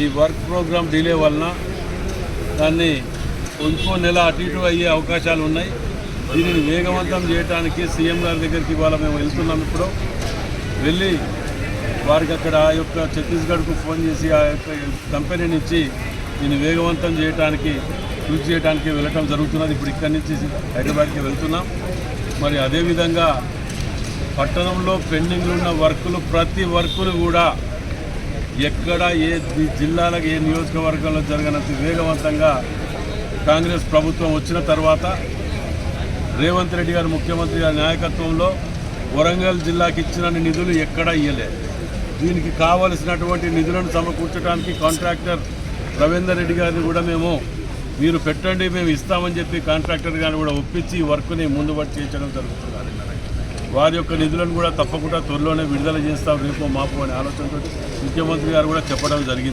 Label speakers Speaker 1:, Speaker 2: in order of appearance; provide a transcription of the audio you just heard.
Speaker 1: ఈ work programme delay వలన దాన్ని ఇంకో నెల అటు ఇటు అయ్యే అవకాశాలు ఉన్నాయి. దీనిని వేగవంతం చేయడానికి సీఎం గారి దగ్గరికి ఇవాళ మేము వెళ్తున్నాం ఇప్పుడు. వెళ్ళి వారికి అక్కడ ఆ యొక్క ఛత్తీస్గఢ్కు ఫోన్ చేసి ఆ యొక్క కంపెనీని ఇచ్చి దీన్ని వేగవంతం చేయడానికి కృషి చేయడానికి వెళ్ళటం జరుగుతున్నది. ఇప్పుడు ఇక్కడి నుంచి హైదరాబాద్కి వెళ్తున్నాం. మరి అదేవిధంగా పట్టణంలో పెండింగ్లో ఉన్న వర్కులు ప్రతి వర్కులు కూడా ఎక్కడ ఏ జిల్లాలకు ఏ నియోజకవర్గంలో జరగనంత వేగవంతంగా కాంగ్రెస్ ప్రభుత్వం వచ్చిన తర్వాత రేవంత్ రెడ్డి గారు ముఖ్యమంత్రి గారి నాయకత్వంలో వరంగల్ జిల్లాకి ఇచ్చిన నిధులు ఎక్కడా ఇయ్యలే. దీనికి కావలసినటువంటి నిధులను సమకూర్చడానికి కాంట్రాక్టర్ రవీందర్ రెడ్డి గారిని కూడా మేము మీరు పెట్టండి మేము ఇస్తామని చెప్పి కాంట్రాక్టర్ గారిని కూడా ఒప్పించి ఈ వర్క్ని ముందు చేయించడం జరుగుతుంది. వారి యొక్క నిధులను కూడా తప్పకుండా త్వరలోనే విడుదల చేస్తాం రేపు మాపు అనే ఆలోచనతో ముఖ్యమంత్రి గారు కూడా చెప్పడం జరిగింది.